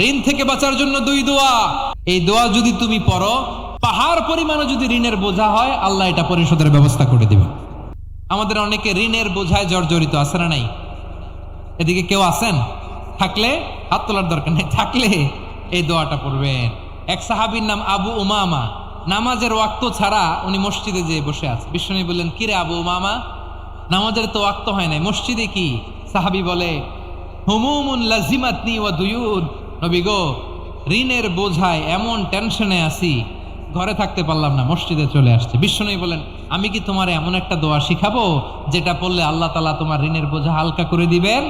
ঋণ থেকে বাঁচার জন্য দুই দোয়া। এই দোয়া যদি তুমি পড়ো, পাহাড় পরিমাণে যদি ঋণের বোঝা হয়, আল্লাহ এটা পরিশোধের ব্যবস্থা করে দিবে আমাদের অনেকে ঋণের বোঝায় জর্জরিত, আছে না নাই? এদিকে কেউ আছেন? থাকলে? হাত তোলার দরকার নেই, থাকলে এই দোয়াটা পড়বেন। এক সাহাবীর নাম আবু উমামা। নামাজের ওয়াক্ত ছাড়া উনি মসজিদে যেয়ে বসে আছে। বিষ্ণু বললেন কিরে আবু উমামা? নামাজের তো ওয়াক্ত হয় নাই। মসজিদে কি? সাহাবি বলে, হুমুমুন লাজিমাতনি ওয়া দুয়ুন নবী গো, ঋণের বোঝায় এমন টেনশনে আছি, ঘরে থাকতে পারলাম না, মসজিদে চলে আসছে। বিশ্বনবী বলেন, আমি কি তোমার এমন একটা দোয়া শিখাবো, যেটা পড়লে আল্লাহ তালা তোমার ঋণের বোঝা হালকা করে দিবেন?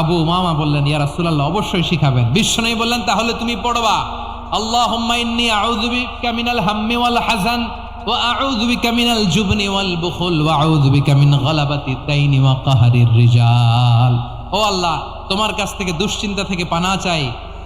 আবু মামা বললেন, ইয়া রাসূলুল্লাহ, অবশ্যই শিখাবেন। বিশ্বনবী বললেন, তাহলে তুমি পড়বা, আল্লাহুম্মা ইন্নী আউযু বিকা মিনাল হাম্মি রিজাল। ও আল্লাহ, তোমার কাছ থেকে দুশ্চিন্তা থেকে পানা চাই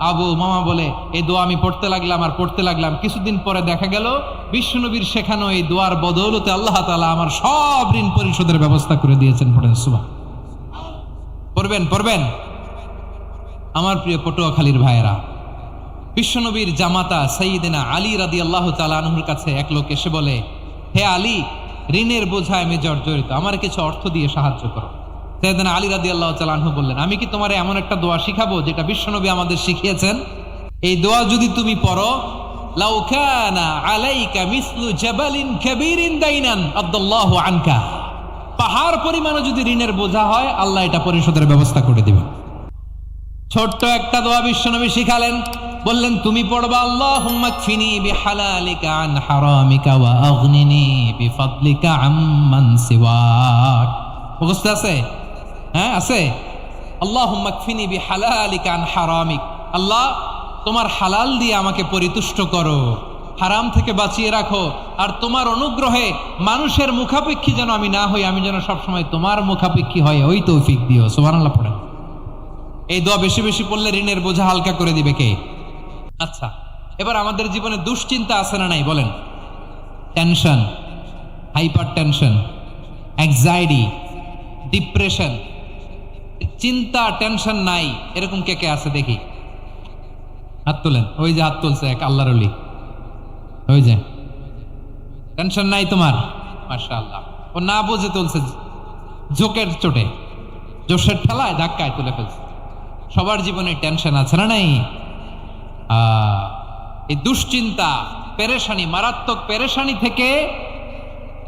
আবু মামা বলে এই দোয়া আমি পড়তে লাগলাম আর পড়তে লাগলাম। কিছুদিন পরে দেখা গেল বিষ্ণুনবীর শেখানো এই দোয়ার বদৌলতে আল্লাহ তাআলা আমার সব ঋণ পরিশোধের ব্যবস্থা করে দিয়েছেন পড়েন, সুবহান। পড়বেন পড়বেন। আমার প্রিয় পটুয়াখালীর ভাইয়েরা, বিশ্বনবীর জামাতা সঈদিনা আলী রাদি আল্লাহ তালানহুর কাছে এক লোক এসে বলে, হে আলী, ঋণের বোঝায় আমি জর্জরিত আমার কিছু অর্থ দিয়ে সাহায্য করো। সৈয়দিনা আলী রাদি আল্লাহ তালানহু বললেন, আমি কি তোমার এমন একটা দোয়া শিখাবো যেটা বিশ্বনবী আমাদের শিখিয়েছেন? এই দোয়া যদি তুমি পড়ো, লাউ কানা আলাইকা মিসলু জাবালিন কাবীরিন দাইনান আব্দুল্লাহু আনকা। পাহাড় পরিমাণও যদি ঋণের বোঝা হয়, আল্লাহ এটা পরিশোধের ব্যবস্থা করে দিবে ছোট্ট একটা দোয়া বিশ্বনবী শিখালেন, বললেন, তুমি পড়বা, আল্লাহুম্মা কফিনি বিহালালিকা আন হারামিকা ওয়া আগনিনি বিফাদলিকা আম্মান সিওয়াক। আছে? হ্যাঁ আছে? আল্লাহ আল্লাহুম্মা কফিনি বিহালালিকা আন হারামিক। আল্লাহ, তোমার হালাল দিয়ে আমাকে পরিতুষ্ট করো। হারাম থেকে বাঁচিয়ে রাখো। আর তোমার অনুগ্রহে মানুষের মুখাপেক্ষী যেন আমি না হই, আমি যেন সবসময় তোমার মুখাপেক্ষী হয় ওই তৌফিক দিও। সুবহানাল্লাহ পড়েন। এই দোয়া বেশি বেশি পড়লে ঋণের বোঝা হালকা করে দিবে কে? আচ্ছা এবার আমাদের জীবনে দুশ্চিন্তা আছে না নাই, বলেন। Tension hyper tension anxiety depression চিন্তা, টেনশন নাই। এরকম কে কে আছে দেখি? হাত তোলেন। ওই যে হাত তুলছে এক আল্লাহর ওই যে। টেনশন নাই তোমার? আল্লাহ ও না বুঝে তুলছে জোকের চোটে। জোশের ঠেলায় ধাক্কায় তুলে ফেলছে। সবার জীবনে টেনশন আছে না নাই? এই দুশ্চিন্তা, পেরেশানি, মারাত্মক পেরেশানি থেকে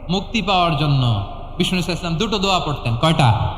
মুক্তি পাওয়ার জন্য বিষ্ণু ইসলাম দুটো দোয়া পড়তেন। কয়টা?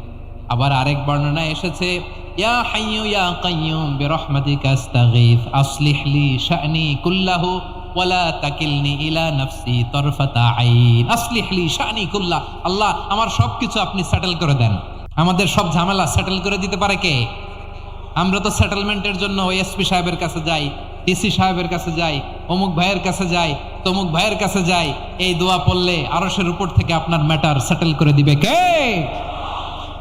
আবার আরেক বর্ণনা এসেছে, ইয়া হাইয়ু ইয়া তাকিলনি ইলা আল্লাহ আমার সবকিছু আপনি সেটেল করে দেন। আমাদের সব ঝামেলা সেটেল করে দিতে পারে কে? আমরা তো সেটেলমেন্টের জন্য ওই এসপি সাহেবের কাছে যাই ডিসি সাহেবের কাছে যাই, অমুক ভাইয়ের কাছে যাই, তমুক ভাইয়ের কাছে যাই, এই দোয়া পড়লে আরশের উপর থেকে আপনার ম্যাটার সেটেল করে দিবে কে?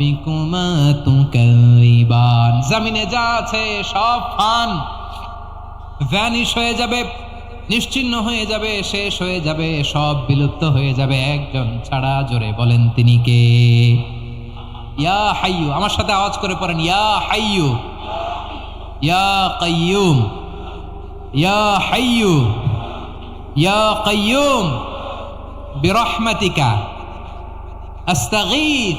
ربكما تكذبان জমিনে যা আছে সব ফান ভ্যানিশ হয়ে যাবে নিশ্চিহ্ন হয়ে যাবে শেষ হয়ে যাবে সব বিলুপ্ত হয়ে যাবে একজন ছাড়া জোরে বলেন তিনি কে ইয়া হাইয়ু আমার সাথে আওয়াজ করে পড়েন ইয়া হাইয়ু ইয়া কাইয়ুম ইয়া হাইয়ু ইয়া কাইয়ুম বিরহমাতিকা আস্তাগীথ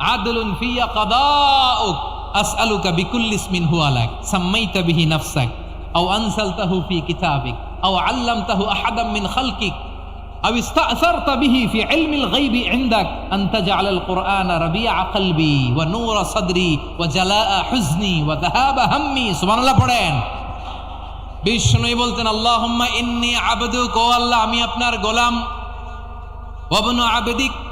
আদলুন ফিয়া কাদাউক, আসআলুকা বিকুল্লিসমিন হুয়ালাক, সাম্মাইতা বিহি নাফসাক, আও আনসালতাহু ফি কিতাবিক, আও আল্লামতাহু আহাদাম মিন খালকিক, আও ইস্তাআসারতা বিহি ফি ইলমিল গায়বি ইনদাক, আন তাজআলাল কুরআন রাবিআ কলবি ওয়া নূরা সাদরি ওয়া জালাআ হুজনি ওয়া যাহাবা হাম্মি, সুবহানাল্লাহ পড়েন। বিষ্ণুই বলতেন, আল্লাহুম্মা ইন্নী আবদুক, ও আল্লাহ, আমি আপনার গোলাম। ওয়া আবদিক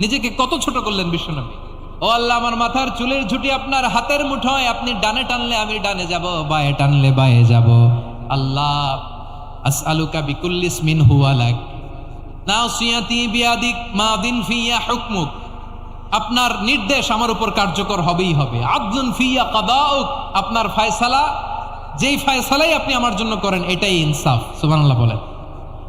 নিজেকে কত ছোট করলেন বিশ্বনবী? ও আল্লাহ, আমার মাথার চুলের ঝুটি আপনার হাতের মুঠোয়, আপনি ডানে টানলে আমি ডানে যাব, বায়ে টানলে বায়ে যাব। আল্লাহ, আসআলুকা বিকুল্লিস মিন হুয়ালাক নাসিয়াতি বিয়াদিক মাদিন ফিয়া হুকমুক। আপনার নির্দেশ আমার উপর কার্যকর হবেই হবে। আদলুন ফিয়া কাদাউক। আপনার ফায়সালা, যেই ফায়সালাই আপনি আমার জন্য করেন, এটাই ইনসাফ। সুবহানাল্লাহ বলেন।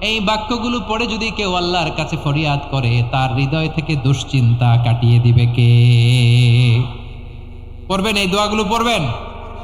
এই বাক্যগুলো পড়ে যদি কেউ আল্লাহর কাছে ফরিয়াদ করে, তার হৃদয় থেকে দুশ্চিন্তা কাটিয়ে দিবে কে? পড়বেন, এই দোয়াগুলো পড়বেন?